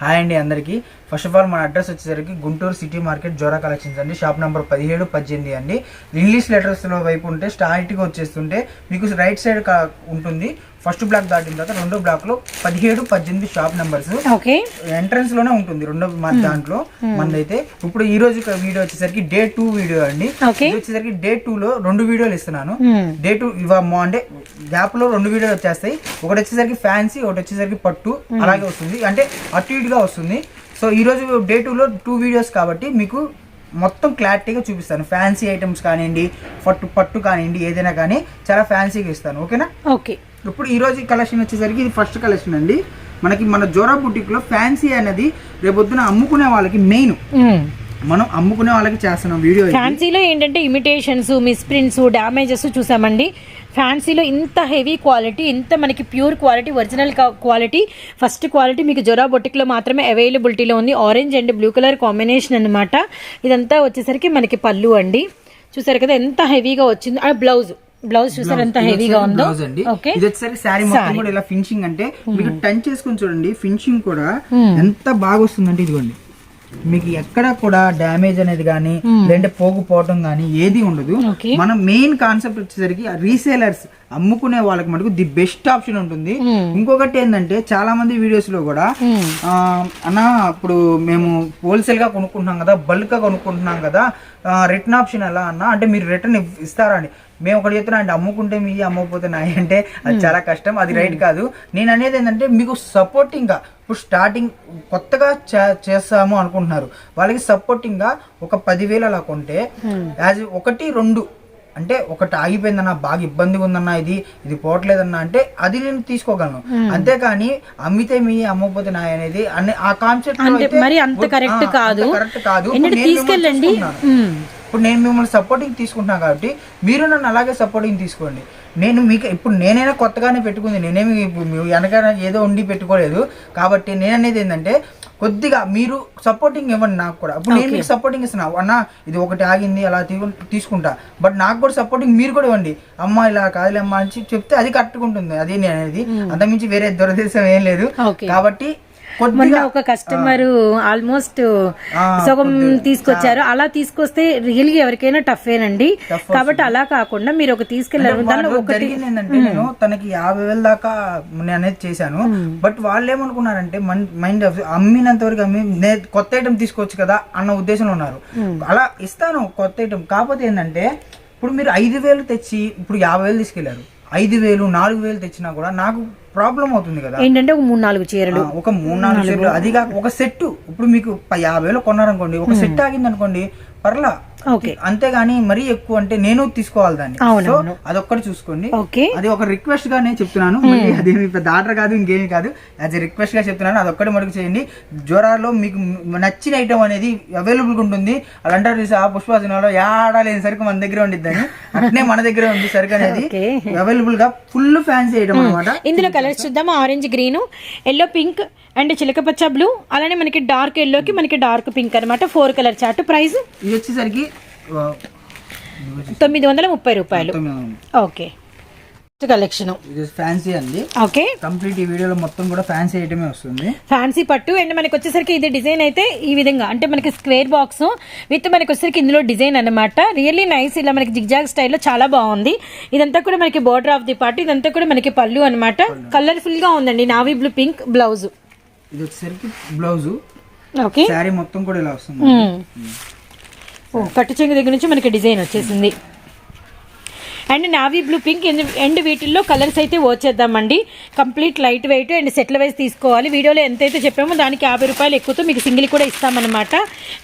Hi అండి అందరికీ. First of all మన అడ్రస్ వచ్చేసరికి Guntur city market Zora collections అండి. షాప్ నెంబర్ పదిహేడు పద్దెనిమిది అండి. ఇంగ్లీష్ లెటర్స్లో వైపు ఉంటే స్టార్ట్గా వచ్చేస్తుంటే మీకు రైట్ సైడ్ ఉంటుంది. ఫస్ట్ బ్లాక్ దాటిన తర్వాత రెండో బ్లాక్లో పదిహేడు పద్దెనిమిది షాప్ నెంబర్స్ ఓకే. ఎంట్రన్స్లోనే ఉంటుంది రెండో దాంట్లో మనదైతే ఇప్పుడు ఈ రోజు వీడియో వచ్చేసరికి డే టూ వీడియో అండి. వచ్చేసరికి డే టూ లో రెండు వీడియోలు ఇస్తున్నాను. డే టూ ఇవ అంటే గ్యాప్లో రెండు వీడియోలు వచ్చేస్తాయి. ఒకటి వచ్చేసరికి ఫ్యాన్సీ ఒకటి వచ్చేసరికి పట్టు. అలాగే వస్తుంది. అంటే అటు ఇటుగా వస్తుంది. సో ఈ రోజు డే టూ లో టూ వీడియోస్ కాబట్టి మీకు మొత్తం క్లారిటీగా చూపిస్తాను. ఫ్యాన్సీ ఐటమ్స్ కానివ్వండి పట్టు పట్టు కానివ్వండి ఏదైనా కానీ చాలా ఫ్యాన్సీగా ఇస్తాను. ఓకేనా? ఓకే. ఇప్పుడు ఈ రోజు కలెక్షన్ వచ్చేసరికి ఇది ఫస్ట్ కలెక్షన్ అండి. మనకి మన జోరా బుటిక్లో ఫ్యాన్సీ అనేది రేపొద్దున అమ్ముకునే వాళ్ళకి మెయిన్ మనం అమ్ముకునే వాళ్ళకి చేస్తున్నాం వీడియో. ఫ్యాన్సీలో ఏంటంటే ఇమిటేషన్స్ మిస్ప్రింట్స్ డ్యామేజెస్ చూసామండి. ఫ్యాన్సీలో ఇంత హెవీ క్వాలిటీ ఇంత మనకి pure quality original quality first quality మీకు జొరా బొటిక్లో మాత్రమే అవైలబిలిటీలో ఉంది. Orange and blue colour combination అన్నమాట. ఇదంతా వచ్చేసరికి మనకి పళ్ళు అండి. చూసారు కదా ఎంత హెవీగా వచ్చింది. ఆ బ్లౌజ్ బ్లౌజ్ చూసారు ఎంత హెవీగా ఉందో? అండి. ఓకే ఇది వచ్చేసరికి శారీ మొత్తం కూడా ఇలా ఫినిషింగ్ అంటే మీకు టచ్ చేసుకొని చూడండి ఫినిషింగ్ కూడా ఎంత బాగా వస్తుందంటే ఇదిగోండి. మీకు ఎక్కడ కూడా డ్యామేజ్ అనేది కానీ లేదంటే పోగుపోవటం కానీ ఏది ఉండదు. మన మెయిన్ కాన్సెప్ట్ వచ్చేసరికి రీసేలర్స్ అమ్ముకునే వాళ్ళకి మటుకు ది బెస్ట్ ఆప్షన్ ఉంటుంది. ఇంకొకటి ఏంటంటే చాలా మంది వీడియోస్లో కూడా అన్న ఇప్పుడు మేము హోల్సేల్గా కొనుక్కుంటున్నాం కదా బల్క్గా కొనుక్కుంటున్నాం కదా రిటర్న్ ఆప్షన్ ఎలా అన్న అంటే మీరు రిటర్న్ ఇస్తారా అని. మేము ఒకటి చెప్తున్నా అంటే అమ్ముకుంటే మీ అమ్మకపోతే నాయి అంటే అది చాలా కష్టం అది రైట్ కాదు. నేను అనేది ఏంటంటే మీకు సపోర్టింగ్గా ఇప్పుడు స్టార్టింగ్ కొత్తగా చే- చేస్తాము అనుకుంటున్నారు. వాళ్ళకి సపోర్టింగ్గా ఒక పదివేలు అలా కొంటే యాజ్ ఒకటి రెండు అంటే ఒకటి ఆగిపోయిందన్న బాగా ఇబ్బందిగా ఉందన్న ఇది ఇది పోవట్లేదన్న అంటే అది నేను తీసుకోగలను. అంతేకాని అమ్మితే మీ అమ్మకపోతే నాయ అనేది అనే ఆ కాన్సెప్ట్ అంటే మరి అంత correct కాదు. కరెక్ట్ కాదు. ఇప్పుడు ఏంటంటే నేను మిమ్మల్ని తీసుకెళ్ళండి. ఇప్పుడు నేను మిమ్మల్ని సపోర్టింగ్ తీసుకుంటున్నాను కాబట్టి మీరు నన్ను అలాగే సపోర్టింగ్ తీసుకోండి. నేను మీకు ఇప్పుడు నేనైనా కొత్తగానే పెట్టుకుంది. నేనేమి వెనక ఏదో ఉండి పెట్టుకోలేదు. కాబట్టి నేను అనేది ఏంటంటే కొద్దిగా మీరు సపోర్టింగ్ ఇవ్వండి నాకు కూడా. ఇప్పుడు నేను మీకు సపోర్టింగ్ ఇస్తున్నా. అన్న ఇది ఒకటి ఆగింది అలా తీసుకుంటా. బట్ నాకు కూడా సపోర్టింగ్ మీరు కూడా ఇవ్వండి. అమ్మ ఇలా కాదులే అమ్మ అని చెప్తే అది కట్టుకుంటుంది. అది నేను అనేది. అంతమించి వేరే దురదృష్టం ఏం లేదు. కాబట్టి మొన్న ఒక కస్టమర్ ఆల్మోస్ట్ సగం తీసుకొచ్చారు. అలా తీసుకొస్తే రియల్గా ఎవరికైనా టఫ్ ఏనండి. కాబట్టి అలా కాకుండా మీరు ఒక దానిలో ఒకటి ఏంటంటే నేను తనకి యాభై వేల దాకా నేను అనేది చేశాను. బట్ వాళ్ళు ఏమనుకున్నారంటే మైండ్ అమ్మినంత వరకు అమ్మి కొత్త ఐటమ్ తీసుకోవచ్చు కదా అన్న ఉద్దేశంలో ఉన్నారు. అలా ఇస్తాను కొత్త ఐటమ్ కాకపోతే ఏంటంటే ఇప్పుడు మీరు ఐదు వేలు తెచ్చి ఇప్పుడు యాభై వేలు తీసుకెళ్ళారు. ఐదు వేలు నాలుగు వేలు తెచ్చినా కూడా నాకు ప్రాబ్లం అవుతుంది కదా. ఏంటంటే ఒక మూడు నాలుగు చీరలు. ఒక మూడు నాలుగు సెట్లు అది కాక ఒక సెట్ ఇప్పుడు మీకు ప- యాభై వేలు కొన్నారనుకోండి ఒక సెట్ ఆగింది అనుకోండి పర్లా. అంతేగాని మరీ ఎక్కువ అంటే నేను తీసుకోవాలి దాన్ని. సో. అదొక్కటి చూసుకోండి. ఓకే. అది ఒక రిక్వెస్ట్గా నేను చెప్తున్నాను అదేమి పెద్ద ఆర్డర్ కాదు ఇంకేమీ కాదు. యాజ్ రిక్వెస్ట్గా చెప్తున్నాను. అదొక్కటి మటుకు చేయండి. జోరాలో మీకు నచ్చిన ఐటమ్ అనేది అవైలబుల్గా ఉంటుంది. అలా అంటారు చూసి, ఆ పుష్ప సినిమాలో యాడా లేని సరుకు మన దగ్గర ఉండిద్దని. అట్నే మన దగ్గర ఉంది సరుకు అనేది. అవైలబుల్గా ఫుల్ ఫ్యాన్సీ ఐటమ్ అనమాట ఇందులో కలర్స్ చూద్దాం. Orange green yellow pink and చిలకపచ్చ blue అలానే మనకి డార్క్ ఎల్లోకి మనకి డార్క్ పింక్ అన్నమాట. ఫోర్ కలర్ చార్ట్ ప్రైస్ ఇది వచ్చేసరికి తొమ్మిది వందల ముప్పై రూపాయలు. ఓకే. కలెక్షన్. ఇది ఫ్యాన్సీ అండి. ఓకే. కంప్లీట్ ఈ వీడియోలో మొత్తం కూడా ఫ్యాన్సీ ఐటమే వస్తుంది. ఫ్యాన్సీ పట్టు అండ్ మనకి వచ్చేసరికి ఇది డిజైన్ అయితే ఈ విధంగా అంటే మనకి స్క్వేర్ బాక్స్ విత్ మనకి వచ్చేసరికి ఇందులో డిజైన్ అన్నమాట. రియల్లీ నైస్ ఇలా మనకి జిగ్జాగ్ స్టైల్లో చాలా బాగుంది. ఇదంతా కూడా మనకి బోర్డర్ ఆఫ్ ది పార్ట్ ఇదంతా కూడా మనకి పళ్ళు అనమాట కలర్ఫుల్గా ఉందండి నావీ బ్లూ పింక్ బ్లౌజ్ ఇది వచ్చేసరికి బ్లౌజ్ ఓకే. శారీ మొత్తం కూడా ఇలా వస్తుంది. పట్టు చెంగు దగ్గర నుంచి మనకి డిజైన్ వచ్చేసింది. And navy blue pink and వీటిల్లో కలర్స్ అయితే వచ్చేద్దామండి. కంప్లీట్ లైట్ వెయిట్ అండ్ సెట్ల వైజ్ తీసుకోవాలి. వీడియోలో ఎంతైతే చెప్పామో దానికి యాభై రూపాయలు ఎక్కువతో మీకు సింగిల్ కూడా ఇస్తామన్నమాట.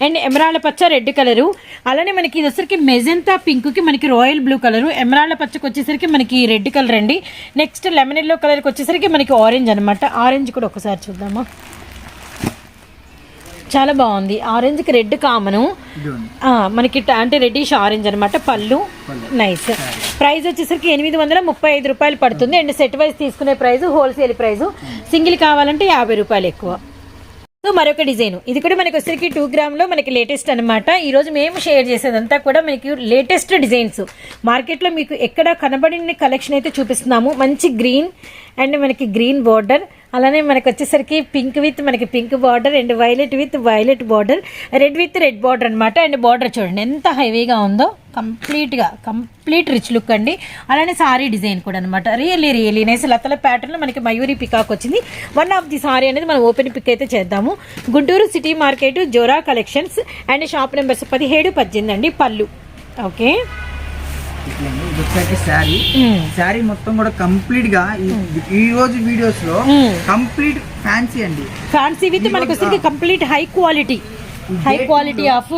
అండ్ ఎమరాళ్ళ పచ్చ రెడ్ కలరు. అలానే మనకి ఇది వచ్చరికి మెజంతా పింక్కి మనకి రాయల్ బ్లూ కలరు. ఎమరాళ్ళ పచ్చకి వచ్చేసరికి మనకి రెడ్ కలర్ అండి. నెక్స్ట్ లెమన్ ఎల్లో కలర్కి వచ్చేసరికి మనకి ఆరెంజ్ అనమాట ఆరెంజ్ కూడా ఒకసారి చూద్దామా? చాలా బాగుంది. ఆరెంజ్కి రెడ్ కామను. మనకి అంటే రెడ్డిష్ ఆరెంజ్ అనమాట పళ్ళు నైస్ ప్రైస్ వచ్చేసరికి ఎనిమిది వందల ముప్పై ఐదు రూపాయలు పడుతుంది. అండ్ సెట్ వైజ్ తీసుకునే ప్రైస్ హోల్సేల్ ప్రైస్ సింగిల్ కావాలంటే యాభై రూపాయలు ఎక్కువ. సో మరొక డిజైన్ ఇది కూడా మనకి వచ్చరికి టూ గ్రామ్లో మనకి లేటెస్ట్ అనమాట ఈ రోజు మేము షేర్ చేసేదంతా కూడా మనకి లేటెస్ట్ డిజైన్స్ మార్కెట్లో మీకు ఎక్కడ కనబడిన కలెక్షన్ అయితే చూపిస్తున్నాము. మంచి గ్రీన్ అండ్ మనకి గ్రీన్ బార్డర్ అలానే మనకు వచ్చేసరికి పింక్ విత్ మనకి pink border and violet with violet border red with red border అనమాట అండ్ బార్డర్ చూడండి ఎంత హైవీగా ఉందో కంప్లీట్గా కంప్లీట్ రిచ్ లుక్ అండి. అలానే సారీ డిజైన్ కూడా అనమాట రియల్లీ రియల్లీ నైస్. లతల ప్యాటర్న్లో మనకి మయూరి పికాక్ వచ్చింది. వన్ ఆఫ్ ది సారీ అనేది మనం ఓపెన్ పిక్ అయితే చేద్దాము. Guntur city market Jora collections and shop numbers పదిహేడు పద్దెనిమిది అండి పళ్ళు. ఓకే. వచ్చేసరికి శారీ. శారీ మొత్తం కూడా కంప్లీట్గా ఈ- రోజు వీడియోస్లో కంప్లీట్ ఫ్యాన్సీ అండి. ఫ్యాన్సీ విత్ మనకి complete high quality. High quality of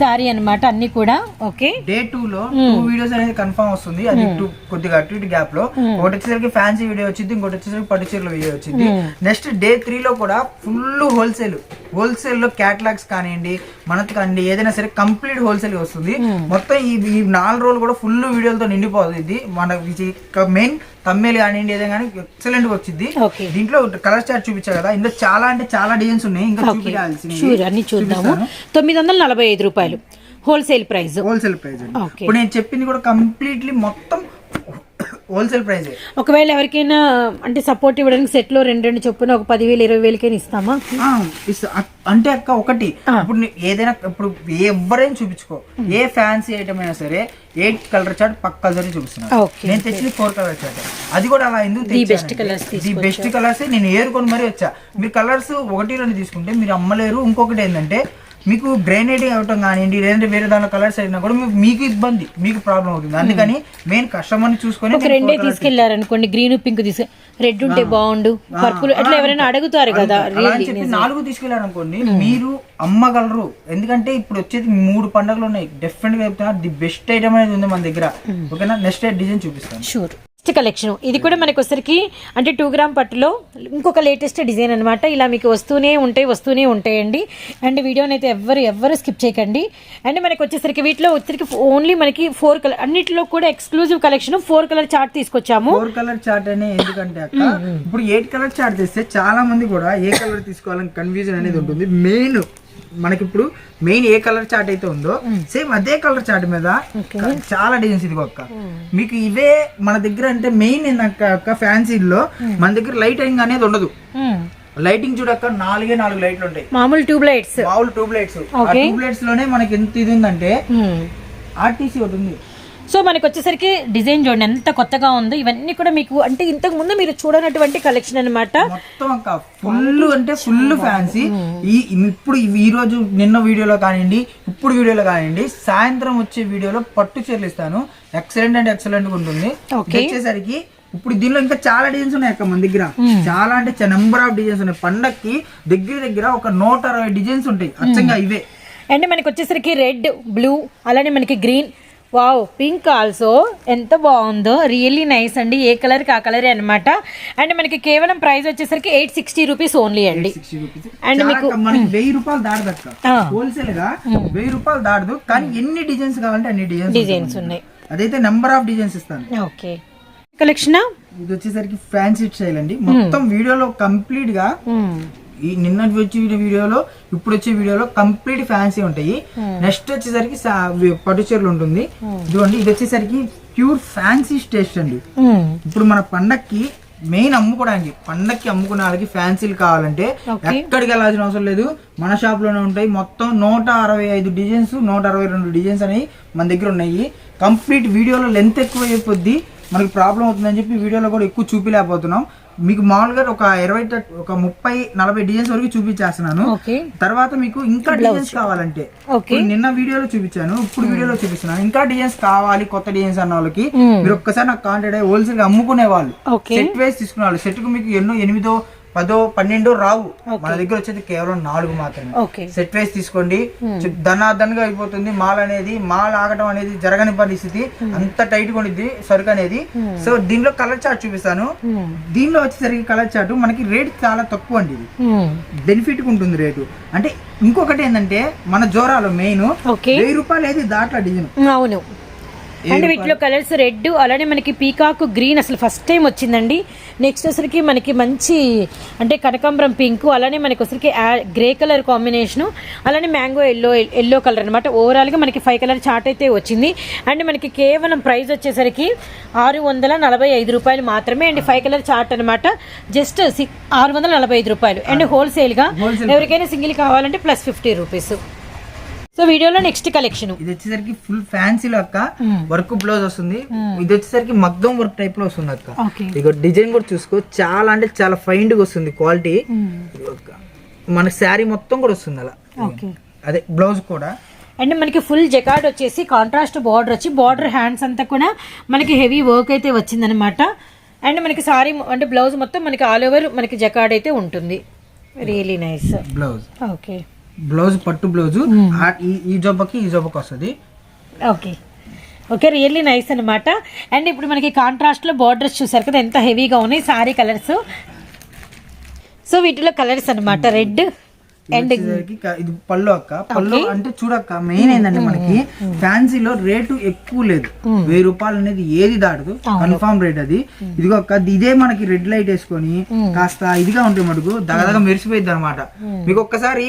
sari అన్నమాట అన్ని కూడా ఓకే? డే టూ లో టూ వీడియోస్ అనేది కన్ఫర్మ్ వస్తుంది. అది టూ కొద్దిగా అటు ఇటు గ్యాప్లో. ఒకటి వచ్చేసరికి ఫ్యాన్సీ వీడియో వచ్చింది ఇంకోటి వచ్చేసరికి పట్టు చీరల వీడియో వచ్చింది నెక్స్ట్ డే త్రీ లో కూడా ఫుల్ హోల్సేల్ హోల్సేల్లో క్యాటలాగ్స్ కానివ్వండి మనకి కానివ్వండి ఏదైనా సరే కంప్లీట్ హోల్సేల్ వస్తుంది. మొత్తం ఈ నాలుగు రోజులు కూడా ఫుల్ వీడియోలతో నిండిపోతుంది. ఇది మన మెయిన్ తమ్మేలు కానివ్వండి ఏదైనా కానీ ఎక్సలెంట్ వచ్చింది ఓకే దీంట్లో కలర్ చార్ట్ చూపించా కదా. ఇందులో చాలా అంటే చాలా డిజైన్స్ ఉన్నాయి. ఇంకా చూపించాల్సింది అన్ని చూద్దాము. తొమ్మిది వందల నలభై ఐదు రూపాయలు. హోల్సేల్ ప్రైస్ హోల్సేల్ ప్రైస్ ఇప్పుడు నేను చెప్పింది కూడా కంప్లీట్లీ మొత్తం హోల్సేల్ ప్రైస్ ఒకవేళ ఎవరికైనా అంటే సపోర్ట్ ఇవ్వడానికి సెట్లో రెండు రెండు చొప్పున ఒక పదివేలు ఇరవై వేలకైనా ఇస్తామా? అంటే అక్క ఒకటి. ఇప్పుడు ఏదైనా ఇప్పుడు ఎవరైనా చూపించుకో. ఏ ఫ్యాన్సీ ఐటమ్ అయినా సరే ఎయిట్ కలర్ చార్ట్ పక్క సరే చూపిస్తున్నాను నేను తెచ్చింది ఫోర్ కలర్ చార్ట్ అది కూడా అలా ఎందుకు the best colours the best colours నేను ఏరుకొని మరీ వచ్చా. మీరు కలర్స్ ఒకటి రెండు తీసుకుంటే మీరు అమ్మలేరు. ఇంకొకటి ఏంటంటే మీకు గ్రైనేటింగ్ అవటం కానివ్వండి లేదంటే వేరే దానిలో కలర్స్ అయినా కూడా మీకు- ఇబ్బంది మీకు ప్రాబ్లం అవుతుంది. అందుకని మెయిన్ కస్టమర్ని చూసుకొని రెండే తీసుకెళ్ళారనుకోండి గ్రీన్ పింక్ తీసుకు రెడ్ ఉంటే బాగుండు పర్పుల్ అట్లా ఎవరైనా అడుగుతారు కదా నాలుగు తీసుకెళ్ళారు అనుకోండి మీరు అమ్మగలరు. ఎందుకంటే ఇప్పుడు వచ్చేది మూడు పండుగలు ఉన్నాయి. డెఫినెట్గా చెప్తున్నా ది బెస్ట్ ఐటమ్ అనేది ఉంది మన దగ్గర. ఓకేనా? నెక్స్ట్ డిజైన్ చూపిస్తాను. Sure next collection. ఇది కూడా మనకి వచ్చరికి అంటే టూ గ్రామ్ పట్టులో ఇంకొక లేటెస్ట్ డిజైన్ అనమాట ఇలా మీకు వస్తూనే ఉంటాయి వస్తూనే ఉంటాయండి. అండ్ వీడియోని అయితే ఎవ్వరు ఎవ్వరు స్కిప్ చేయకండి. అండ్ మనకి వచ్చేసరికి వీటిలో వచ్చరికి ఓన్లీ మనకి ఫోర్ కలర్ అన్నిటిలో కూడా exclusive collection four colour chart తీసుకొచ్చాము. ఫోర్ కలర్ చార్ట్ అనే ఎందుకంటే అక్క ఇప్పుడు ఎయిట్ కలర్ చార్ట్ తెస్తే చాలా మంది కూడా ఏ కలర్ తీసుకోవాలని కన్ఫ్యూజన్ అనేది ఉంటుంది. మెయిన్ మనకి ఇప్పుడు మెయిన్ ఏ కలర్ చార్ట్ అయితే ఉందో సేమ్ అదే కలర్ చార్ట్ మీద చాలా డిజైన్స్ ఇది ఒక్క. మీకు ఇవే మన దగ్గర అంటే మెయిన్ ఏంటక్క ఫ్యాన్సీలో మన దగ్గర లైటింగ్ అనేది ఉండదు. లైటింగ్ చూడక్క నాలుగే నాలుగు లైట్లు ఉంటాయి. మామూలు ట్యూబ్ లైట్స్ మామూలు ట్యూబ్ లైట్స్ ఆ ట్యూబ్ లైట్స్లోనే మనకి ఎంత ఇది ఉందంటే ఆర్టీసీ ఒకటి ఉంది. సో మనకి వచ్చేసరికి డిజైన్ చూడండి ఎంత కొత్తగా ఉందో. ఇవన్నీ కూడా మీకు అంటే ఇంతకు ముందు మీరు చూడనటువంటి కలెక్షన్ అక్క ఫుల్ అంటే ఫుల్ ఫ్యాన్సీ ఈ ఇప్పుడు ఈ- రోజు నిన్న వీడియోలో కానివ్వండి ఇప్పుడు వీడియోలో కానివ్వండి సాయంత్రం వచ్చే వీడియోలో పట్టు చీరలు ఇస్తాను. ఎక్సలెంట్ అంటే ఎక్సలెంట్ ఉంటుంది. వచ్చేసరికి ఇప్పుడు దీనిలో ఇంకా చాలా డిజైన్స్ ఉన్నాయి అక్క మన దగ్గర. చాలా అంటే నెంబర్ ఆఫ్ డిజైన్స్ ఉన్నాయి. పండక్కి దగ్గర దగ్గర ఒక నూట అరవై డిజైన్స్ ఉంటాయి. అచ్చంగా ఇవే. అండ్ మనకి వచ్చేసరికి రెడ్ బ్లూ అలానే మనకి గ్రీన్ వావ్ పింక్ ఆల్సో ఎంత బాగుందో. రియల్లీ నైస్ అండి. ఏ కలర్కి ఆ కలరే అనమాట అండ్ మనకి కేవలం ప్రైస్ వచ్చేసరికి ఎయిట్ సిక్స్టీ రూపీస్ ఓన్లీ అండి. చాలా మీకు- వెయ్యి రూపాయలు దాడదు. హోల్సేల్గా వెయ్యి రూపాయలు దాడదు కానీ ఎన్ని డిజైన్స్ కావాలంటే అన్ని డిజైన్స్ డిజైన్స్ ఉన్నాయి. అదైతే నెంబర్ ఆఫ్ డిజైన్స్ ఇస్తాను. ఓకే కలెక్షన్ ఇది వచ్చేసరికి ఫ్యాన్సీ స్టైల్ అండి. మొత్తం వీడియోలో కంప్లీట్గా ఈ నిన్న వచ్చే వీడియోలో ఇప్పుడు వచ్చే వీడియోలో కంప్లీట్ ఫ్యాన్సీ ఉంటాయి. నెక్స్ట్ వచ్చేసరికి పట్టు చీరలు ఉంటుంది. ఇదిగోండి ఇది వచ్చేసరికి ప్యూర్ ఫ్యాన్సీ స్టేషన్ అండి. ఇప్పుడు మన పండక్కి మెయిన్ అమ్ముకోవడానికి పండక్కి అమ్ముకునే వాళ్ళకి ఫ్యాన్సీలు కావాలంటే. ఎక్కడికి వెళ్ళాల్సిన అవసరం లేదు. మన షాప్లోనే ఉంటాయి. మొత్తం నూట అరవై ఐదు డిజైన్స్ నూట అరవై రెండు డిజైన్స్ అనేవి మన దగ్గర ఉన్నాయి. కంప్లీట్ వీడియోలో లెంత్ ఎక్కువ అయిపోద్ది మనకి ప్రాబ్లం అవుతుందని చెప్పి వీడియోలో కూడా ఎక్కువ చూపిలేకపోతున్నాం. మీకు మామూలుగా ఒక ఇరవై ఒక ముప్పై నలభై డిజైన్స్ వరకు చూపించేస్తున్నాను. తర్వాత మీకు ఇంకా డిజైన్స్ కావాలంటే. నిన్న వీడియోలో చూపించాను ఇప్పుడు వీడియోలో చూపిస్తున్నాను. ఇంకా డిజైన్స్ కావాలి కొత్త డిజైన్స్ అన్న వాళ్ళకి. మీరు ఒక్కసారి నాకు కాంటాక్ట్ అయ్యి హోల్సేల్గా అమ్ముకునే వాళ్ళు. సెట్ వేసి తీసుకునే వాళ్ళు. సెట్కు మీకు ఎన్నో ఎనిమిదో పదో పన్నెండో రావు. మన దగ్గర వచ్చేది కేవలం నాలుగు మాత్రమే. సెట్ వేసి తీసుకోండి. ధనాధనగా అయిపోతుంది. మాల్ అనేది మాల్ ఆగటం అనేది జరగని పరిస్థితి. అంత టైట్గా ఉండిద్ది సరుకు అనేది. సో దీనిలో కలర్ చార్ట్ చూపిస్తాను. దీనిలో వచ్చేసరికి కలర్ చార్ట్ మనకి రేట్ చాలా తక్కువ అండి ఇది. బెనిఫిట్ ఉంటుంది రేటు అంటే ఇంకొకటి ఏంటంటే మన జోరాలో మెయిన్ వెయ్యి రూపాయలు ఏది దాంట్లో డిజైన్. అవును. అండ్ వీటిలో కలర్స్ రెడ్ అలానే మనకి పీకాక్ గ్రీన్ అసలు ఫస్ట్ టైం వచ్చిందండి. నెక్స్ట్ వచ్చరికి మనకి మంచి అంటే కనకాంబరం పింక్ అలానే మనకి వచ్చరికి గ్రే కలర్ కాంబినేషను అలానే మ్యాంగో ఎల్లో ఎల్లో కలర్ అనమాట ఓవరాల్గా మనకి ఫైవ్ కలర్ చార్ట్ అయితే వచ్చింది. అండ్ మనకి కేవలం ప్రైస్ వచ్చేసరికి ఆరు వందల నలభై ఐదు రూపాయలు మాత్రమే అండ్ ఫైవ్ కలర్ చార్ట్ అనమాట జస్ట్ ఆరు వందల నలభై ఐదు రూపాయలు. అండ్ హోల్సేల్గా. ఎవరికైనా సింగిల్ కావాలంటే ప్లస్ ఫిఫ్టీ రూపీస్ సో వీడియోలో నెక్స్ట్ కలెక్షన్ ఇది వచ్చేసరికి ఫుల్ ఫ్యాన్సీలో అక్క. వర్క్ బ్లౌజ్ వస్తుంది. ఇది వచ్చేసరికి మగ్గం వర్క్ టైప్లో వస్తుంది అక్క. ఇక డిజైన్ కూడా చూసుకో. చాలా అంటే చాలా ఫైన్గా వస్తుంది క్వాలిటీ మన శారీ మొత్తం కూడా వస్తుంది అలా. ఓకే అదే బ్లౌజ్ కూడా. అండ్ మనకి ఫుల్ జకార్డ్ వచ్చేసి కాంట్రాస్ట్ బార్డర్ వచ్చి బార్డర్ హ్యాండ్స్ అంతా కూడా మనకి హెవీ వర్క్ అయితే వచ్చిందనమాట అండ్ మనకి సారీ అంటే బ్లౌజ్ మొత్తం మనకి ఆల్ ఓవర్ మనకి జకార్డ్ అయితే ఉంటుంది. Really nice blouse okay blouse పట్టు బ్లౌజ్. ఈ జొబ్బకి ఈ జొబ్బకి వస్తుంది. ఓకే. ఓకే రియల్లీ నైస్ అనమాట అండ్ ఇప్పుడు మనకి కాంట్రాస్ట్లో బార్డర్స్ చూసారు కదా ఎంత హెవీగా ఉన్నాయి సారీ కలర్స్ సో వీటిలో కలర్స్ అన్నమాట. రెడ్ ఇది పళ్ళు అక్క. పళ్ళు అంటే చూడక్క మెయిన్ ఏంటంటే మనకి ఫ్యాన్సీలో రేటు ఎక్కువ లేదు. వెయ్యి రూపాయలు అనేది ఏది దాటదు. కన్ఫామ్ రేట్ అది. ఇదిగో అక్క ఇదే మనకి రెడ్ లైట్ వేసుకొని కాస్త ఇదిగా ఉంటే మటుకు దగదగ మెరిసిపోయింది అనమాట మీకు ఒక్కసారి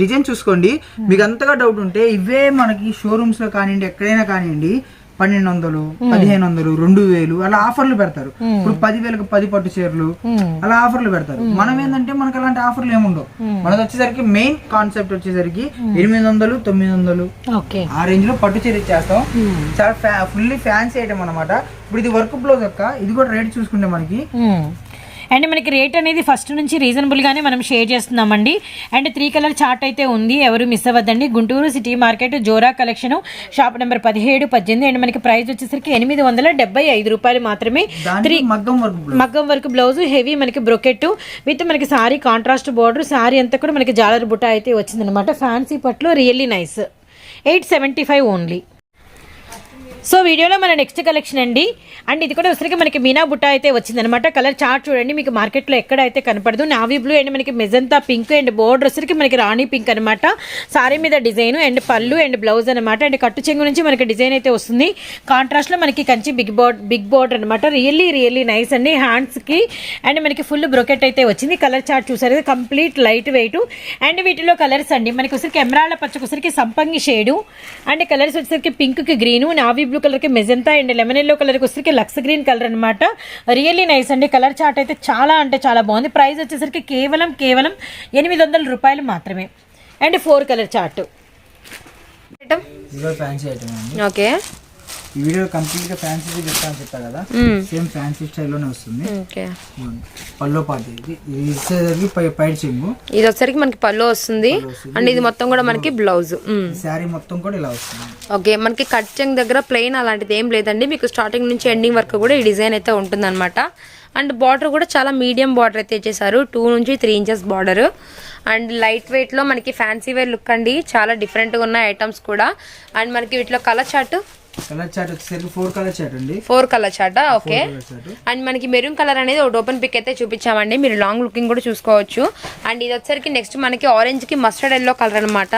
డిజైన్ చూసుకోండి. మీకు అంతగా డౌట్ ఉంటే ఇవే మనకి షోరూమ్స్లో కానివ్వండి ఎక్కడైనా కానివ్వండి పన్నెండు వందలు పదిహేను వందలు రెండు వేలు అలా ఆఫర్లు పెడతారు. ఇప్పుడు పదివేలకు పది పట్టు చీరలు అలా ఆఫర్లు పెడతారు. మనం ఏంటంటే మనకు అలాంటి ఆఫర్లు ఏముండవు. మనది వచ్చేసరికి మెయిన్ కాన్సెప్ట్ వచ్చేసరికి ఎనిమిది వందలు తొమ్మిది వందలు ఆ రేంజ్లో పట్టు చీర ఇచ్చేస్తాం. చాలా ఫుల్లీ ఫ్యాన్సీ ఐటమ్ అనమాట ఇప్పుడు ఇది వర్క్ బ్లౌజ్ అక్క. ఇది కూడా రేట్ చూసుకుంటే మనకి అండ్ మనకి రేట్ అనేది ఫస్ట్ నుంచి రీజనబుల్ గానే మనం షేర్ చేస్తున్నామండి. అండ్ త్రీ కలర్ చార్ట్ అయితే ఉంది. ఎవరు miss అవ్వద్దండి. Guntur city market Jora collection shop number పదిహేడు పద్దెనిమిది. అండ్ మనకి ప్రైస్ వచ్చేసరికి ఎనిమిది వందల డెబ్బై ఐదు రూపాయలు మాత్రమే. దానికి మగ్గం వర్క్ బ్లౌజ్ మగ్గం వర్క్ బ్లౌజ్ హెవీ మనకి బ్రొకెట్ విత్ మనకి సారీ కాంట్రాస్ట్ బార్డర్ సారీ అంతా కూడా మనకి జాలర్ బుట్ట అయితే వచ్చిందనమాట fancy పట్లో really nice eight seventy five only so వీడియోలో మన నెక్స్ట్ కలెక్షన్ అండి. అండ్ ఇది కూడా వచ్చరికి మనకి మీనా బుట్ట అయితే వచ్చిందనమాట కలర్ చార్ట్ చూడండి మీకు మార్కెట్లో ఎక్కడైతే కనపడదు. నావీ బ్లూ అండ్ మనకి మెజంతా పింక్ అండ్ బోర్డర్ వచ్చరికి మనకి రాణి పింక్ అనమాట సారీ మీద డిజైన్ అండ్ పళ్ళు అండ్ బ్లౌజ్ అనమాట అండ్ కట్టు చెంగు నుంచి మనకి డిజైన్ అయితే వస్తుంది. కాంట్రాస్ట్లో మనకి Kanchi big board big border అనమాట రియల్లీ రియల్లీ నైస్ అండి హ్యాండ్స్కి అండ్ మనకి ఫుల్ బ్రొకెట్ అయితే వచ్చింది. కలర్ చార్ట్ చూసారు కంప్లీట్ లైట్ వెయిట్ అండ్ వీటిలో కలర్స్ అండి. మనకి వచ్చరికి ఎమరాళ్ళ పచ్చకొసరికి సంపంగి షేడు అండ్ కలర్స్ వచ్చేసరికి పింక్కి గ్రీన్ నావీ బ్లూ కలర్కి మెజంతా అండ్ లెమన్ ఎల్లో కలర్కి వచ్చేసరికి లక్స్ గ్రీన్ కలర్ అనమాట రియల్లీ నైస్ అండి. కలర్ చార్ట్ అయితే చాలా అంటే చాలా బాగుంది. ప్రైస్ వచ్చేసరికి కేవలం కేవలం ఎనిమిది వందల రూపాయలు మాత్రమే. And four colour chart. Okay ఈ వీడియో కంప్లీట్గా ఫ్యాన్సీ చెప్తాను చెప్పా కదా? సేమ్ ఫ్యాన్సీ స్టైల్లోనే వస్తుంది. ఓకే. పల్లో పాటు ఇది. ఇది ఇచ్చేసరికి పై పైడ్ చెంగు. ఇది వచ్చరికి మనకి పళ్ళు వస్తుంది. అండ్ ఇది మొత్తం కూడా మనకి బ్లౌజ్. శారీ మొత్తం కూడా ఇలా వస్తుంది. ఓకే మనకి కట్ చెంగ్ దగ్గర ప్లెయిన్ అలాంటిది ఏం లేదండి. మీకు స్టార్టింగ్ నుంచి ఎండింగ్ వరకు కూడా ఈ డిజైన్ అయితే ఉంటుందన్నమాట. అండ్ బార్డర్ కూడా చాలా మీడియం బార్డర్ అయితే ఇచ్చేసారు. టూ నుంచి three inches border. And light వెయిట్లో మనకి ఫ్యాన్సీ వేర్ లుక్ అండి. చాలా డిఫరెంట్గా ఉన్నాయి ఐటమ్స్ కూడా. అండ్ మనకి వీటిలో కలర్ చార్ట్ కలర్ వచ్చేసరికి ఫోర్ కలర్ అండి. ఫోర్ కలర్ చార్టా ఓకే. అండ్ మనకి మెరూన్ కలర్ అనేది ఒకటి ఓపెన్ పిక్ అయితే చూపించామండి. మీరు లాంగ్ లుకింగ్ కూడా చూసుకోవచ్చు. అండ్ ఇది వచ్చరికి నెక్స్ట్ మనకి ఆరెంజ్కి మస్టర్డ్ ఎల్లో కలర్ అనమాట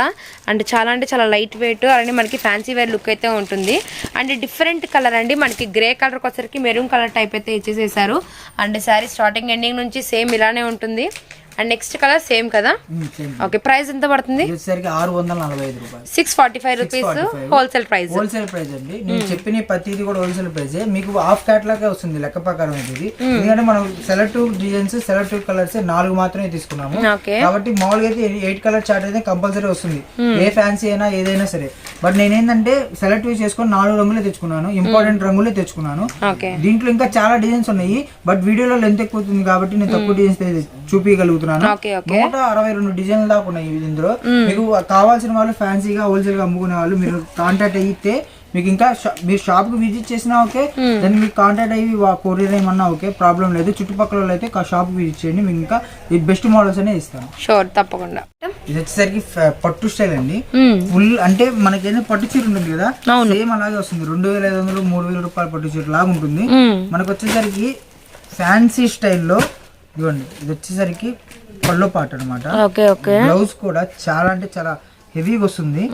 అండ్ చాలా అంటే చాలా లైట్ వెయిట్ అలానే మనకి ఫ్యాన్సీ వేర్ లుక్ అయితే ఉంటుంది. అండ్ డిఫరెంట్ కలర్ అండి. మనకి గ్రే కలర్ వచ్చరికి మెరూన్ కలర్ టైప్ అయితే ఇచ్చేసేసారు. అండ్ శారీ స్టార్టింగ్ ఎండింగ్ నుంచి సేమ్ ఇలానే ఉంటుంది. అండ్ నెక్స్ట్ కలర్ సేమ్ కదా? ఓకే ప్రైస్ ఎంత పడుతుంది? ఆరు వందల నలభై ఐదు రూపాయలు. Six forty five rupees 645. Wholesale price wholesale price అండి. నేను చెప్పిన ప్రతిది కూడా హోల్సేల్ ప్రైస్ మీకు హాఫ్ క్యాట్లాగే వస్తుంది లెక్క ప్రకారం ఇది. ఎందుకంటే మనం సెలెక్టివ్ డిజైన్స్ సెలెక్టివ్ కలర్స్ నాలుగు మాత్రమే తీసుకున్నాము. ఓకే. కాబట్టి మామూలుగా అయితే ఎయిట్ కలర్ చార్ట్ అయితే కంపల్సరీ వస్తుంది. ఏ ఫ్యాన్సీ అయినా ఏదైనా సరే. బట్ నేనేంటంటే సెలెక్టివ్ చేసుకొని నాలుగు రంగులే తెచ్చుకున్నాను ఇంపార్టెంట్ రంగులే తెచ్చుకున్నాను. దీంట్లో ఇంకా చాలా డిజైన్స్ ఉన్నాయి బట్ వీడియోలో లెంత్ ఎక్కువ అవుతుంది కాబట్టి నేను తక్కువ డిజైన్స్ చూపించగలుగుతున్నాను నూట అరవై రెండు డిజైన్లు దాకా ఉన్నాయి ఇందులో. మీకు కావాల్సిన వాళ్ళు ఫ్యాన్సీగా హోల్సేల్గా అమ్ముకునే వాళ్ళు మీరు కాంటాక్ట్ అయితే మీకు ఇంకా మీరు షాప్కి విజిట్ చేసినా ఓకే దాన్ని మీకు కాంటాక్ట్ అయ్యి కొరియర్ ఏమన్నా ఓకే ప్రాబ్లం లేదు. చుట్టుపక్కల అయితే షాప్ విజిట్ చేయండి. మీకు ఇంకా ఈ బెస్ట్ మోడల్స్ అనే ఇస్తాను. షూర్ తప్పకుండా. ఇది వచ్చేసరికి పట్టు స్టైల్ అండి. ఫుల్ అంటే మనకేదో పట్టు చీర ఉంటుంది కదా సేమ్ అలాగే వస్తుంది. రెండు వేల ఐదు వందలు మూడు వేల రూపాయల పట్టు చీర లాగా ఉంటుంది. మనకు వచ్చేసరికి ఫ్యాన్సీ స్టైల్లో ఇదిగోండి ఇది వచ్చేసరికి పళ్ళు పాట అనమాట బ్లౌజ్ కూడా చాలా అంటే చాలా హెవీగా వస్తుంది.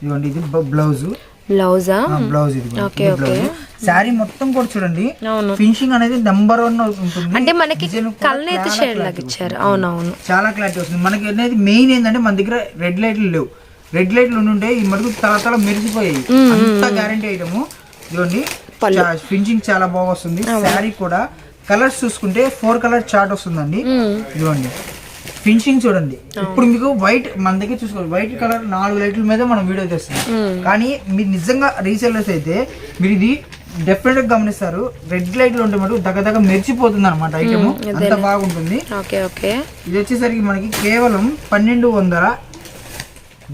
ఇదిగోండి ఇది బ్లౌజ్. బ్లౌజా? బ్లౌజ్ ఇది Okay, okay. శారీ మొత్తం కూడా చూడండి. ఫినిషింగ్ అనేది నెంబర్ వన్ ఉంటుంది. అంటే మనకి చాలా షేడ్ లాగా ఇచ్చారు. అవునవును. చాలా క్లారిటీ వస్తుంది. మనకి అనేది మెయిన్ ఏంటంటే మన దగ్గర రెడ్ లైట్లు లేవు. రెడ్ లైట్లు ఉంటే ఈ మటుకు తల తల మెరిసిపోయాయి. అంత గ్యారంటీ ఐటమ్ ఇదిగోండి. ఫినిషింగ్ చాలా బాగా వస్తుంది. శారీ కూడా. కలర్స్ చూసుకుంటే ఫోర్ కలర్ చార్ట్ వస్తుందండి. ఇదిగోండి. ఫినిషింగ్ చూడండి. ఇప్పుడు మీకు వైట్ మన దగ్గర చూసుకోవాలి. వైట్ కలర్ నాలుగు లైట్ల మీద మనం వీడియో తెస్తాం. కానీ మీరు నిజంగా రీసెల్లర్స్ అయితే మీరు ఇది డెఫినెట్గా గమనిస్తారు. రెడ్ లైట్లు ఉంటే మటుకు దగ్గర దగ్గర మెరిచిపోతుంది అనమాట ఐటమ్ అంత బాగుంటుంది. ఇది వచ్చేసరికి మనకి కేవలం పన్నెండు వందల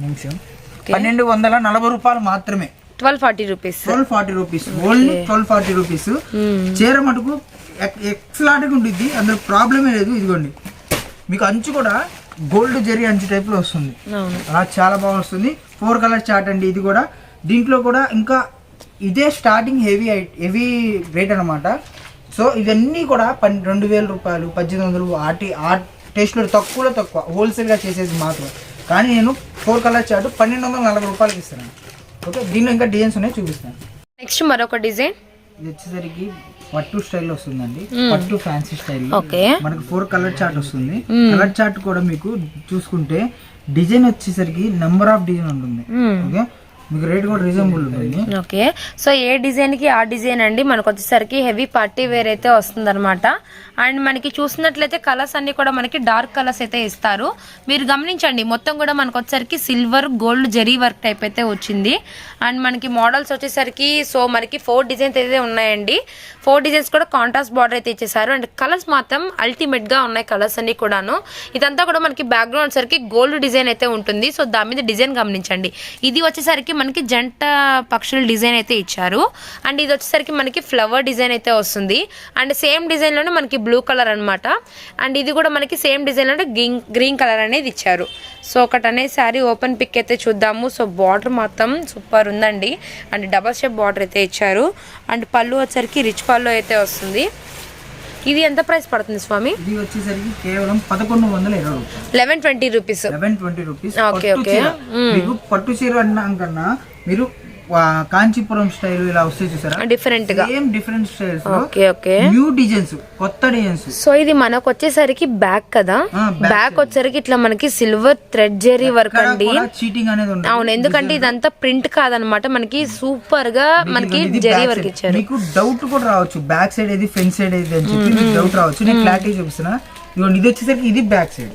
నిమిషం. పన్నెండు వందల నలభై రూపాయలు మాత్రమే. Twelve forty rupees. Twelve forty rupees. Only twelve forty rupees. చీర మటుకు ఎక్సలాంట్గా ఉంటుంది అందులో ప్రాబ్లమే లేదు. ఇదిగోండి. మీకు అంచు కూడా గోల్డ్ జెరీ అంచు type లో వస్తుంది. చాలా బాగా వస్తుంది. ఫోర్ కలర్ చార్ట్ అండి ఇది కూడా. దీంట్లో కూడా ఇంకా ఇదే స్టార్టింగ్ హెవీ హెవీ రేట్ అన్నమాట. సో ఇవన్నీ కూడా పన్ రెండు వేల రూపాయలు పద్దెనిమిది వందలు ఆటి ఆ టేస్ట్లో తక్కువలో తక్కువ. హోల్సేల్గా చేసేది మాత్రం. కానీ నేను ఫోర్ కలర్ చార్ట్ పన్నెండు వందల నలభై రూపాయలకి ఇస్తాను ఓకే దీనిలో ఇంకా డిజైన్స్ ఉన్నాయి చూపిస్తాను. నెక్స్ట్ మరొక డిజైన్ ఇది వచ్చేసరికి పట్టు స్టైల్ వస్తుందండి. పట్టు ఫ్యాన్సీ స్టైల్ మనకు ఫోర్ కలర్ చార్ట్ వస్తుంది. కలర్ చార్ట్ కూడా మీకు చూసుకుంటే డిజైన్ వచ్చేసరికి నెంబర్ ఆఫ్ డిజైన్ ఉంటుంది. ఓకే మీకు రేట్ కూడా రీజనబుల్ ఉంటుంది. ఓకే. సో ఏ డిజైన్కి ఆ డిజైన్ అండి? మనకు వచ్చేసరికి హెవీ పార్టీ వేర్ అయితే వస్తుంది అనమాట అండ్ మనకి చూసినట్లయితే కలర్స్ అన్ని కూడా మనకి డార్క్ కలర్స్ అయితే ఇస్తారు. మీరు గమనించండి మొత్తం కూడా మనకు వచ్చేసరికి silver gold zari work type అయితే వచ్చింది. అండ్ మనకి మోడల్స్ వచ్చేసరికి సో మనకి ఫోర్ డిజైన్స్ అయితే ఉన్నాయండి. ఫోర్ డిజైన్స్ కూడా కాంట్రాస్ట్ బార్డర్ అయితే ఇచ్చేసారు. అండ్ కలర్స్ మాత్రం అల్టిమేట్గా ఉన్నాయి కలర్స్ అన్ని కూడాను. ఇదంతా కూడా మనకి బ్యాక్గ్రౌండ్ సరికి గోల్డ్ డిజైన్ అయితే ఉంటుంది. సో దాని మీద డిజైన్ గమనించండి. ఇది వచ్చేసరికి మనకి జంట పక్షుల డిజైన్ అయితే ఇచ్చారు. అండ్ ఇది వచ్చేసరికి మనకి ఫ్లవర్ డిజైన్ అయితే వస్తుంది. అండ్ సేమ్ డిజైన్లోనే మనకి బ్లూ కలర్ అన్నమాట. అండ్ ఇది కూడా మనకి సేమ్ డిజైన్లోనే గ్రీన్ గ్రీన్ కలర్ అనేది ఇచ్చారు. సో ఒకటి అనే శారీ ఓపెన్ పిక్ అయితే చూద్దాము. సో బార్డర్ మాత్రం సూపర్ ఉందండి. అండ్ డబల్ షేప్ బార్డర్ అయితే ఇచ్చారు. అండ్ పళ్ళు వచ్చేసరికి రిచ్ పళ్ళు అయితే వస్తుంది. ఇది ఎంత ప్రైస్ పడుతుంది స్వామి? ఇది వచ్చేసరికి కేవలం పదకొండు వందల ఇరవై రూపాయలు. Eleven twenty rupees. Eleven twenty rupees. okay. చీర. మీకు పట్టు చీర అన్నాం కన్నా మీరు కాంచీపురం స్టైల్ ఇలా వస్తాయి చూసారా? డిఫరెంట్గా. Same different styles okay okay. New designs కొత్త డిజైన్స్ సో ఇది మనకు వచ్చేసరికి బ్యాక్ కదా? బ్యాక్ వచ్చేసరికి ఇట్లా మనకి సిల్వర్ థ్రెడ్ జెరీ వర్క్ అండి. చీటింగ్ అనేది అవును ఎందుకంటే ఇదంతా ప్రింట్ కాదనమాట. మనకి సూపర్గా మనకి జెరీ వర్క్. ఇచ్చారు. మీకు డౌట్ కూడా రావచ్చు. బ్యాక్ సైడ్ ఏది ఫ్రంట్ సైడ్ ఏది అని చెప్పి మీకు డౌట్ రావచ్చు. నేను క్లారిటీ చూపిస్తున్నా. ఇదిగోండి ఇది వచ్చేసరికి ఇది బ్యాక్ సైడ్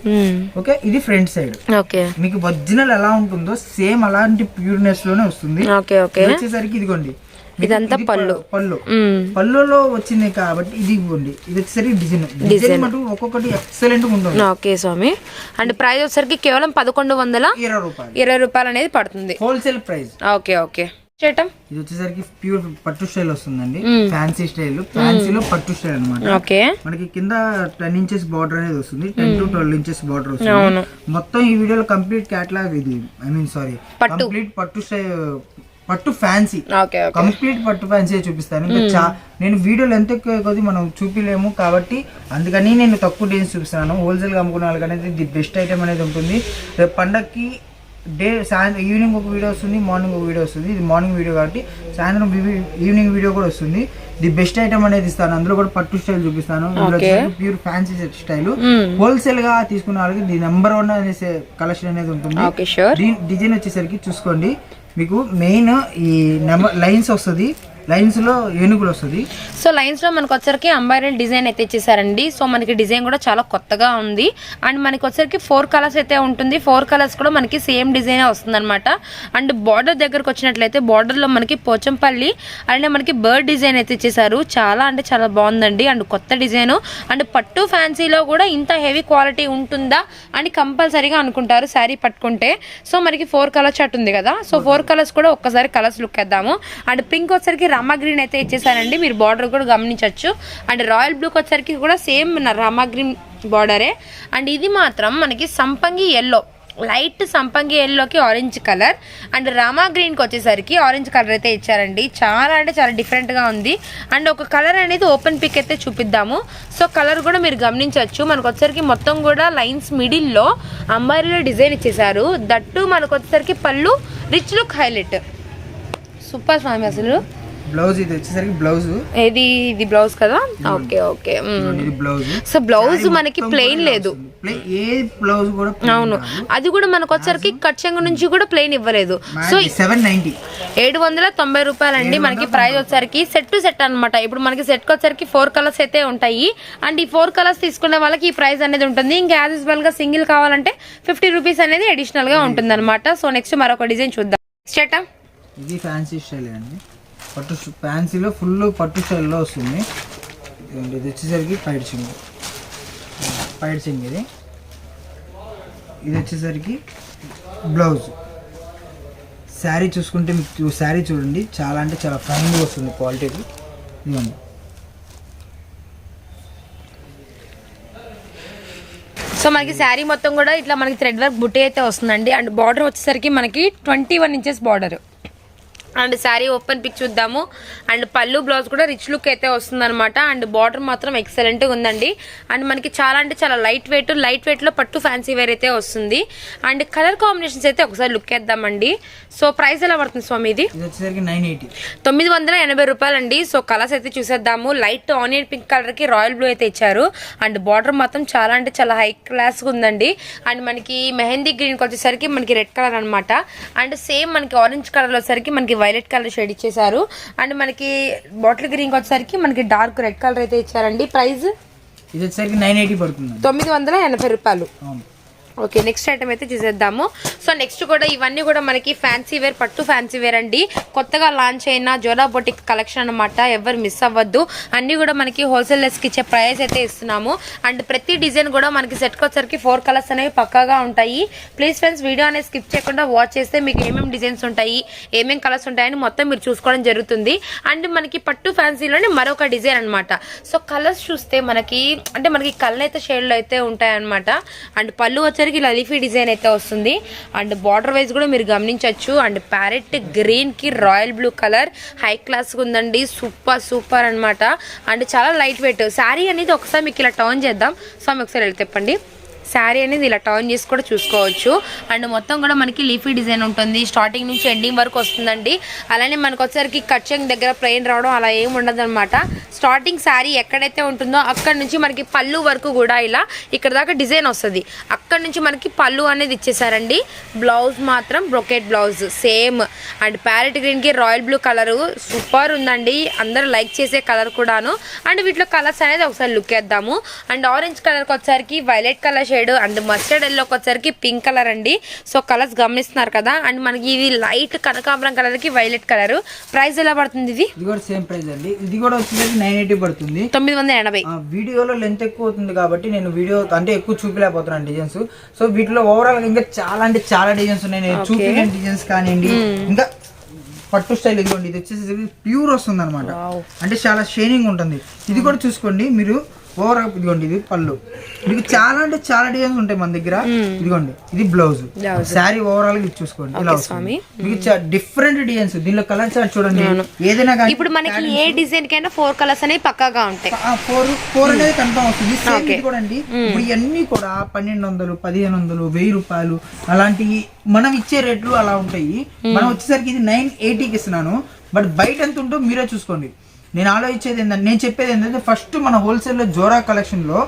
ఓకే ఇది ఫ్రంట్ సైడ్ ఓకే మీకు ఒరిజినల్ ఎలా ఉంటుందో సేమ్ అలాంటి ప్యూర్నెస్లోనే వస్తుంది. ఓకే వచ్చేసరికి ఇదిగోండి. ఇదంతా ఇది పళ్ళు. పళ్ళు. మ్మ్. పళ్ళులో వచ్చింది కాబట్టి ఇది ఇవ్వండి. ఇది వచ్చేసరికి డిజైన్. డిజైన్ మటు ఒక్కొక్కటి ఎక్సలెంట్ ఉంటుంది. Okay Swamy. అండ్ ప్రైస్ వచ్చేసరికి కేవలం పదకొండు వందల ఇరవై రూపాయలు. ఇరవై రూపాయలు అనేది పడుతుంది. హోల్సేల్ ప్రైస్ ఓకే ఓకే చేయటం? ఇది వచ్చేసరికి ప్యూర్ పట్టు స్టైల్ వస్తుందండి. ఫ్యాన్సీ స్టైల్ ఫ్యాన్సీలో పట్టు స్టైల్ అన్నమాట. ఓకే. మనకి కింద టెన్ ఇంచెస్ బార్డర్ అనేది వస్తుంది. Ten to twelve inches border. వస్తుంది. మొత్తం ఈ వీడియోలో కంప్లీట్ క్యాటలాగ్ ఇది. I mean sorry. కంప్లీట్ పట్టు స్టైల్ పట్టు ఫ్యాన్సీ కంప్లీట్ పట్టు ఫ్యాన్సీ చూపిస్తాను. ఇంకా నేను వీడియోలు ఎంత ఎక్కువ కొద్ది మనం చూపిలేము కాబట్టి అందుకని నేను తక్కువ డిజైన్స్ చూపిస్తున్నాను. హోల్సేల్ అమ్ముకునే వాళ్ళకి అనేది ది బెస్ట్ ఐటమ్ అనేది ఉంటుంది. రేపు పండక్కి డే సాయంత్రం ఈవినింగ్ ఒక వీడియో వస్తుంది మార్నింగ్ ఒక వీడియో వస్తుంది. ఇది మార్నింగ్ వీడియో కాబట్టి సాయంత్రం ఈవినింగ్ వీడియో కూడా వస్తుంది. ది బెస్ట్ ఐటమ్ అనేది ఇస్తాను. అందులో కూడా పట్టు స్టైల్ చూపిస్తాను. Pure fancy style. హోల్సేల్గా తీసుకున్న వాళ్ళకి ది నెంబర్ వన్ అనే కలెక్షన్ అనేది ఉంటుంది. డిజైన్ వచ్చేసరికి చూసుకోండి. మీకు మెయిన్ ఈ నెంబర్ లైన్స్ వస్తుంది. లైన్స్లో ఏనుగులు వస్తుంది. సో లైన్స్లో మనకు వచ్చరికి అంబైరల్ డిజైన్ అయితే ఇచ్చేసారండి. సో మనకి డిజైన్ కూడా చాలా కొత్తగా ఉంది. అండ్ మనకి వచ్చరికి ఫోర్ కలర్స్ అయితే ఉంటుంది. ఫోర్ కలర్స్ కూడా మనకి సేమ్ డిజైన్ వస్తుంది అనమాట అండ్ బార్డర్ దగ్గరకు వచ్చినట్లయితే బార్డర్లో మనకి పోచంపల్లి అలానే మనకి బర్డ్ డిజైన్ అయితే ఇచ్చేసారు. చాలా అంటే చాలా బాగుందండి. అండ్ కొత్త డిజైన్. అండ్ పట్టు ఫ్యాన్సీలో కూడా ఇంత హెవీ క్వాలిటీ ఉంటుందా అని కంపల్సరీగా అనుకుంటారు శారీ పట్టుకుంటే. సో మనకి ఫోర్ కలర్ చార్ట్ ఉంది కదా. సో ఫోర్ కలర్స్ కూడా ఒక్కసారి కలర్స్ లుక్ వేద్దాము. అండ్ పింక్ వచ్చరికి రామా గ్రీన్ అయితే ఇచ్చేసానండి మీరు బార్డర్ కూడా గమనించవచ్చు అండ్ రాయల్ బ్లూకి వచ్చరికి కూడా సేమ్ రామా గ్రీన్ బార్డరే అండ్ ఇది మాత్రం మనకి సంపంగి ఎల్లో లైట్ సంపంగి ఎల్లోకి ఆరెంజ్ కలర్ అండ్ రామా గ్రీన్కి వచ్చేసరికి ఆరెంజ్ కలర్ అయితే ఇచ్చారండి. చాలా అంటే చాలా డిఫరెంట్గా ఉంది. అండ్ ఒక కలర్ అనేది ఓపెన్ పిక్ అయితే చూపిద్దాము. సో కలర్ కూడా మీరు గమనించవచ్చు మనకు వచ్చేసరికి మొత్తం కూడా లైన్స్ మిడిల్లో అంబారీలో డిజైన్ ఇచ్చేసారు దట్టు మనకు వచ్చేసరికి పళ్ళు రిచ్ లుక్ హైలైట్ సూపర్ స్వామి అసలు. బ్లౌజ్ ఇది వచ్చేసరికి బ్లౌజ్. ఇది ఇది బ్లౌజ్ కదా? Okay okay. ఇది బ్లౌజ్. సో బ్లౌజ్ మనకి ప్లెయిన్ లేదు. ఏ బ్లౌజ్ కూడా అవును. అది కూడా మనకు వచ్చరికి కచ్చంగ నుంచి కూడా ప్లెయిన్ ఇవ్వలేదు. సో సెవెన్ నైన్టీ ఏడు వందల తొంభై రూపాయలండి. మనకి ప్రైస్ వచ్చరికి సెట్ టు సెట్ అన్నమాట. ఇప్పుడు మనకి సెట్ వచ్చరికి ఫోర్ కలర్స్ అయితే ఉంటాయి. అండ్ ఈ ఫోర్ కలర్స్ తీసుకునే వాళ్ళకి ఈ ప్రైస్ అనేది ఉంటుంది. ఇంకా యాజ్ యూజువల్గా సింగిల్ కావాలంటే ఫిఫ్టీ రూపీస్ అనేది అడిషనల్గా ఉంటుంది అనమాట సో నెక్స్ట్ మరొక డిజైన్ చూద్దాం. స్టేటా ఇది ఫ్యాన్సీ స్టైల్ అండి. పట్టు ఫ్యాన్సీలో ఫుల్ పట్టు స్టైల్లో వస్తుంది. ఇది వచ్చేసరికి పైడ్ సింగ్. పైడ్ సింగ్ ఇది. ఇది వచ్చేసరికి బ్లౌజ్. శారీ చూసుకుంటే మీకు శారీ చూడండి చాలా అంటే చాలా ఫైన్గా వస్తుంది క్వాలిటీకి ఇదిగోండి. సో మనకి శారీ మొత్తం కూడా ఇట్లా మనకి థ్రెడ్ వర్క్ బుట్టే అయితే వస్తుందండి. అండ్ బార్డర్ వచ్చేసరికి మనకి twenty one inches border. And sari open pick చూద్దాము. అండ్ పళ్ళు బ్లౌజ్ కూడా రిచ్ లుక్ అయితే వస్తుందన్నమాట. అండ్ బార్డర్ మాత్రం ఎక్సలెంట్ ఉందండి. అండ్ మనకి చాలా అంటే చాలా లైట్ వెయిట్ లైట్ వెయిట్లో పట్టు ఫ్యాన్సీ వేర్ అయితే వస్తుంది. అండ్ కలర్ కాంబినేషన్స్ అయితే ఒకసారి లుక్ వేద్దామండి. సో ప్రైస్ ఎలా పడుతుంది స్వామి ఇది? తొమ్మిది వందల ఎనభై రూపాయలండి. సో కలర్స్ అయితే చూసేద్దాము. లైట్ ఆనియన్ పింక్ కలర్కి రాయల్ బ్లూ అయితే ఇచ్చారు. అండ్ బార్డర్ మాత్రం చాలా అంటే చాలా హై క్లాస్ ఉందండి. అండ్ మనకి మెహందీ గ్రీన్కి వచ్చేసరికి మనకి రెడ్ కలర్ అన్నమాట. అండ్ సేమ్ మనకి ఆరెంజ్ కలర్ వచ్చేసరికి మనకి వైలెట్ కలర్ షేడ్ ఇచ్చేసారు అండ్ మనకి బాటిల్ గ్రీన్ వచ్చేసరికి మనకి డార్క్ రెడ్ కలర్ అయితే ఇచ్చారండి. ప్రైస్? ఇది వచ్చేసరికి నైన్ ఎయిటీ పడుతుంది. తొమ్మిది వందల ఎనభై రూపాయలు. ఓకే నెక్స్ట్ ఐటమ్ అయితే చూసేద్దాము. సో నెక్స్ట్ కూడా ఇవన్నీ కూడా మనకి ఫ్యాన్సీ వేర్ పట్టు ఫ్యాన్సీ వేర్ అండి. కొత్తగా లాంచ్ అయిన జోలా బొటిక్ కలెక్షన్ అన్నమాట ఎవరు మిస్ అవ్వద్దు. అన్నీ కూడా మనకి హోల్సేలర్స్కి ఇచ్చే ప్రైస్ అయితే ఇస్తున్నాము. అండ్ ప్రతి డిజైన్ కూడా మనకి సెట్ వచ్చరికి ఫోర్ కలర్స్ అనేవి పక్కాగా ఉంటాయి. ప్లీజ్ ఫ్రెండ్స్ వీడియో అనేది స్కిప్ చేయకుండా వాచ్ చేస్తే మీకు ఏమేమి డిజైన్స్ ఉంటాయి ఏమేమి కలర్స్ ఉంటాయని మొత్తం మీరు చూసుకోవడం జరుగుతుంది. అండ్ మనకి పట్టు ఫ్యాన్సీలోనే మరొక డిజైన్ అనమాట సో కలర్స్ చూస్తే మనకి అంటే మనకి కళ్ళైతే షేడ్లో అయితే ఉంటాయన్నమాట. అండ్ పళ్ళు వచ్చరికి ఇలా లీఫీ డిజైన్ అయితే వస్తుంది. అండ్ బార్డర్ వైజ్ కూడా మీరు గమనించవచ్చు. అండ్ ప్యారెట్ గ్రీన్కి royal blue colour. High class ఉందండి. సూపర్ సూపర్ అన్నమాట. అండ్ చాలా లైట్ వెయిట్. శారీ అనేది ఒకసారి మీకు ఇలా టర్న్ చేద్దాం. సో మీకు ఒకసారి వెళ్ళి తెప్పండి. శారీ అనేది ఇలా టర్న్ చేసి కూడా చూసుకోవచ్చు. అండ్ మొత్తం కూడా మనకి లీఫీ డిజైన్ ఉంటుంది. స్టార్టింగ్ నుంచి ఎండింగ్ వరకు వస్తుందండి. అలానే మనకు వచ్చేసరికి కచ్చంగ్ దగ్గర ప్లెయిన్ రావడం అలా ఏం ఉండదు అనమాట స్టార్టింగ్ శారీ ఎక్కడైతే ఉంటుందో అక్కడ నుంచి మనకి పళ్ళు వరకు కూడా ఇలా ఇక్కడ దాకా డిజైన్ వస్తుంది. అక్కడ నుంచి మనకి పళ్ళు అనేది ఇచ్చేసారండి. బ్లౌజ్ మాత్రం brocade blouse same and parrot గ్రీన్కి రాయల్ బ్లూ కలర్ సూపర్ ఉందండి. అందరూ లైక్ చేసే కలర్ కూడాను. అండ్ వీటిలో కలర్స్ అనేది ఒకసారి లుక్ వేద్దాము. అండ్ ఆరెంజ్ కలర్కి వచ్చేసరికి violet colour shade and mustard ఎల్లోకి వచ్చేసరికి పింక్ కలర్ అండి. సో కలర్స్ గమనిస్తున్నారు కదా. అండ్ మనకి ఇది లైట్ కనకాంబరం కలర్కి వైలెట్ కలర్. ప్రైస్ ఎలా పడుతుంది ఇది? ఇది కూడా సేమ్ ప్రైస్ అండి. ఇది కూడా వచ్చేసరికి నైన్ ఎయిటీ పడుతుంది. తొమ్మిది వందల ఎనభై. వీడియోలో లెంత్ ఎక్కువ అవుతుంది కాబట్టి నేను వీడియో అంటే ఎక్కువ చూపించలేకపోతున్నాను డిజైన్స్. సో వీటిలో ఓవరాల్ ఇంకా చాలా అంటే చాలా డిజైన్స్ ఉన్నాయి. నేను చూపించిన డిజైన్స్ కానివ్వండి. ఇంకా పట్టు స్టైల్ ఇదిగోండి. ఇది వచ్చేసి ప్యూర్ వస్తుంది అనమాట అంటే చాలా షైనింగ్ ఉంటుంది. ఇది కూడా చూసుకోండి. మీరు ఓవరాల్ ఇదిగోండి ఇది పళ్ళు. మీకు చాలా అంటే చాలా డిజైన్స్ ఉంటాయి మన దగ్గర. ఇదిగోండి ఇది బ్లౌజ్. శారీ ఓవరాల్ ఇది చూసుకోండి. ఇలా వస్తుంది. మీకు డిఫరెంట్ డిజైన్స్. దీనిలో కలర్స్ చూడండి. ఏదైనా కానీ ఇప్పుడు మనకి ఏ డిజైన్ కైనా ఫోర్ కలర్స్ అనేవి పక్కాగా ఉంటాయి. ఫోర్ ఫోర్ అనేది కన్ఫర్మ్ సేమ్ కూడా అండి. ఇప్పుడు ఇవన్నీ కూడా పన్నెండు వందలు పదిహేను వందలు వెయ్యి రూపాయలు అలాంటివి మనం ఇచ్చే రేట్లు అలా ఉంటాయి. మనం వచ్చేసరికి ఇది నైన్ ఎయిటీకి ఇస్తున్నాను. బట్ బయట ఎంత ఉంటో మీరే చూసుకోండి. నేను ఆలోచించేది ఏంటంటే నేను చెప్పేది ఏంటంటే ఫస్ట్ మన హోల్సేల్లో జోరా కలెక్షన్లో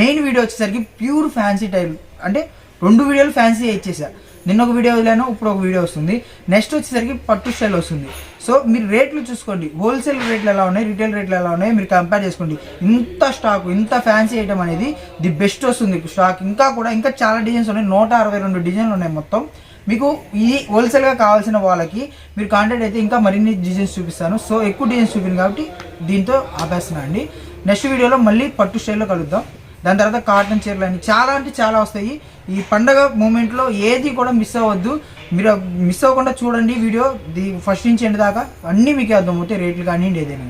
మెయిన్ వీడియో వచ్చేసరికి ప్యూర్ ఫ్యాన్సీ టైల్ అంటే రెండు వీడియోలు ఫ్యాన్సీ ఇచ్చేసా. నిన్న ఒక వీడియో వదిలాను ఇప్పుడు ఒక వీడియో వస్తుంది. నెక్స్ట్ వచ్చేసరికి పట్టు స్టైల్ వస్తుంది. సో మీరు రేట్లు చూసుకోండి. హోల్సేల్ రేట్లు ఎలా ఉన్నాయి రిటైల్ రేట్లు ఎలా ఉన్నాయి మీరు కంపేర్ చేసుకోండి. ఇంత స్టాక్ ఇంత ఫ్యాన్సీ ఐటమ్ అనేది ది బెస్ట్ వస్తుంది స్టాక్ ఇంకా కూడా ఇంకా చాలా డిజైన్స్ ఉన్నాయి. నూట అరవై రెండు డిజైన్లు ఉన్నాయి మొత్తం. మీకు ఈ హోల్సేల్గా కావాల్సిన వాళ్ళకి మీరు కాంటాక్ట్ అయితే ఇంకా మరిన్ని డిజైన్స్ చూపిస్తాను. సో ఎక్కువ డిజైన్స్ చూపింది కాబట్టి దీంతో ఆపేస్తున్నాను అండి నెక్స్ట్ వీడియోలో మళ్ళీ పట్టు స్టైల్లో కలుద్దాం. దాని తర్వాత కాటన్ చీరలు అని చాలా అంటే చాలా వస్తాయి. ఈ పండగ మూమెంట్లో ఏది కూడా మిస్ అవ్వద్దు. మీరు మిస్ అవ్వకుండా చూడండి వీడియో. ఫస్ట్ నుంచి ఎండ్ దాకా అన్నీ మీకు అర్థమవుతాయి. రేట్లు కానివ్వండి ఏదైనా